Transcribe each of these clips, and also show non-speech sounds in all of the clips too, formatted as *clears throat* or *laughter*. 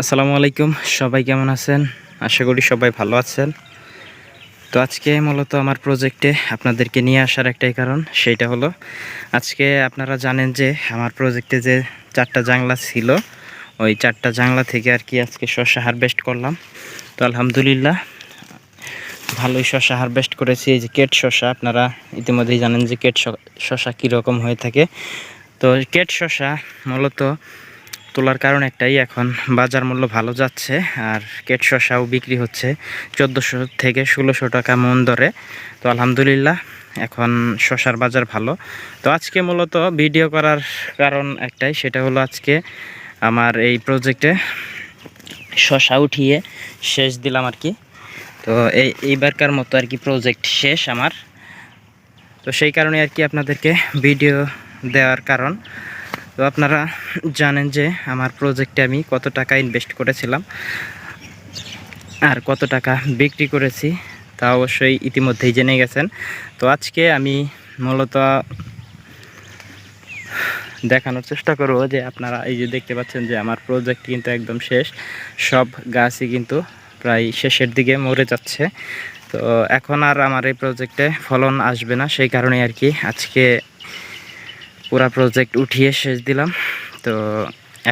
আসসালামু আলাইকুম, সবাই কেমন আছেন? আশা করি সবাই ভালো আছেন। তো আজকে মূলত আমার প্রজেক্টে আপনাদেরকে নিয়ে আসার একটাই কারণ সেইটা হলো, আজকে আপনারা জানেন যে আমার প্রজেক্টে যে চারটা জাংলা ছিল, ওই চারটা জাংলা থেকে আর কি আজকে শসা হারভেস্ট করলাম। তো আলহামদুলিল্লাহ, ভালোই শসা হারভেস্ট করেছি। এই যে কেট শসা, আপনারা ইতিমধ্যেই জানেন যে কেট শসা কীরকম হয়ে থাকে। তো কেট শসা মূলত তোলার কারণ একটাই, এখন বাজার মূল্য ভালো যাচ্ছে আর কেট শসাও বিক্রি হচ্ছে চোদ্দোশো থেকে ষোলোশো টাকা মন দরে। তো আলহামদুলিল্লাহ, এখন শসার বাজার ভালো। তো আজকে মূলত ভিডিও করার কারণ একটাই, সেটা হলো আজকে আমার এই প্রজেক্টে শসা উঠিয়ে শেষ দিলাম আর কি। তো এই, এইবারকার মতো আর কি প্রজেক্ট শেষ আমার। তো সেই কারণে আর কি আপনাদেরকে ভিডিও দেওয়ার কারণ। তো আপনারা জানেন যে আমার প্রজেক্টে আমি কত টাকা ইনভেস্ট করেছিলাম আর কত টাকা বিক্রি করেছি, তা অবশ্যই ইতিমধ্যেই জেনে গেছেন। তো আজকে আমি মূলত দেখানোর চেষ্টা করব যে আপনারা এই যে দেখতে পাচ্ছেন যে আমার প্রজেক্ট কিন্তু একদম শেষ, সব গাছই কিন্তু প্রায় শেষের দিকে মরে যাচ্ছে। তো এখন আর আমার এই প্রজেক্টে ফলন আসবে না, সেই কারণে আর কি আজকে পুরা প্রজেক্ট উঠিয়ে শেষ দিলাম। তো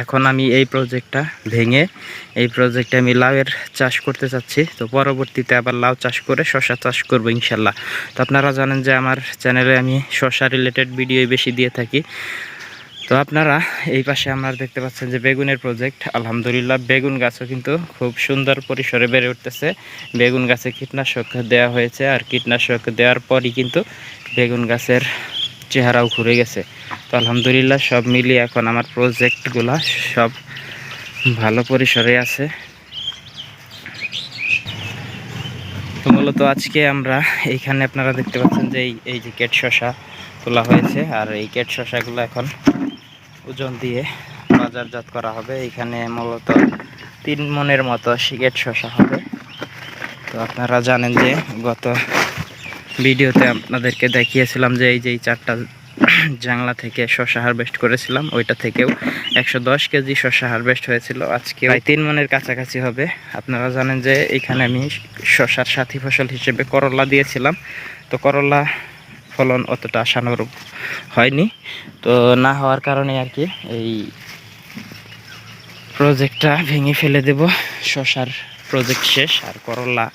এখন আমি এই প্রজেক্টটা ভেঙে এই প্রজেক্টে আমি লাউয়ের চাষ করতে চাচ্ছি। তো পরবর্তীতে আবার লাউ চাষ করে শশা চাষ করব ইনশাল্লাহ। তো আপনারা জানেন যে আমার চ্যানেলে আমি শশা রিলেটেড ভিডিও বেশি দিয়ে থাকি। তো আপনারা এই পাশে আমার দেখতে পাচ্ছেন যে বেগুনের প্রজেক্ট আলহামদুলিল্লাহ বেগুন গাছও কিন্তু খুব সুন্দর পরিসরে বেড়ে উঠতেছে। বেগুন গাছে কীটনাশক দেওয়া হয়েছে, আর কীটনাশক দেওয়ার পরই কিন্তু বেগুন গাছের চেহারাও ঘুরে গেছে। তো আলহামদুলিল্লাহ সব মিলিয়ে এখন আমার প্রজেক্টগুলা সব ভালো পরিসরে আছে। তো মূলত আজকে আমরা এইখানে আপনারা দেখতে পাচ্ছেন যে এই যে কেট শশা তোলা হয়েছে। আর এই কেট শশাগুলো এখন ওজন দিয়ে বাজারজাত করা হবে। এইখানে মূলত তিন মনের মতো সিকেট শশা হবে। তো আপনারা জানেন যে গত ভিডিওতে আপনাদেরকে দেখিয়েছিলাম যে এই যে চারটা *clears throat* জাংলা থেকে শশা হারভেস্ট করেছিলাম, ওইটা থেকেও একশো দশ কেজি শশা হারভেস্ট হয়েছিল। আজকে প্রায় তিন মনের কাছাকাছি হবে। আপনারা জানেন যে এখানে আমি শশার সাথী ফসল হিসেবে করলা দিয়েছিলাম। তো করলা ফলন অতটা আশানুরূপ হয়নি। তো না হওয়ার কারণে আর কি এই প্রজেক্টটা ভেঙে ফেলে দেব। শশার প্রজেক্ট শেষ, আর করলা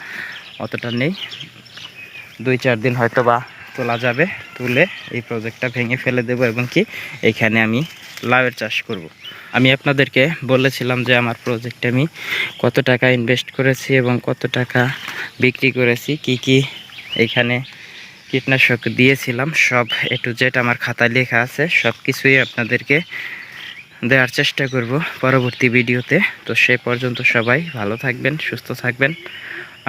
অতটা নেই। দুই চার দিন হয়তো বা তোলা যাবে, তুলে এই প্রজেক্টটা ভেঙে ফেলে দেব এবং কি এখানে আমি লাউয়ের চাষ করব। আমি আপনাদেরকে বলেছিলাম যে আমার প্রজেক্টে আমি কত টাকা ইনভেস্ট করেছি এবং কত টাকা বিক্রি করেছি, কি কি এখানে কীটনাশক দিয়েছিলাম, সব এ টু জেড আমার খাতায় লেখা আছে, সব কিছুই আপনাদেরকে দেওয়ার চেষ্টা করব পরবর্তী ভিডিওতে তো সে পর্যন্ত সবাই ভালো থাকবেন, সুস্থ থাকবেন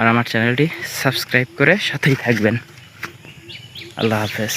আর আমার চ্যানেলটি সাবস্ক্রাইব করে সাথেই থাকবেন। আল্লাহ হাফেজ।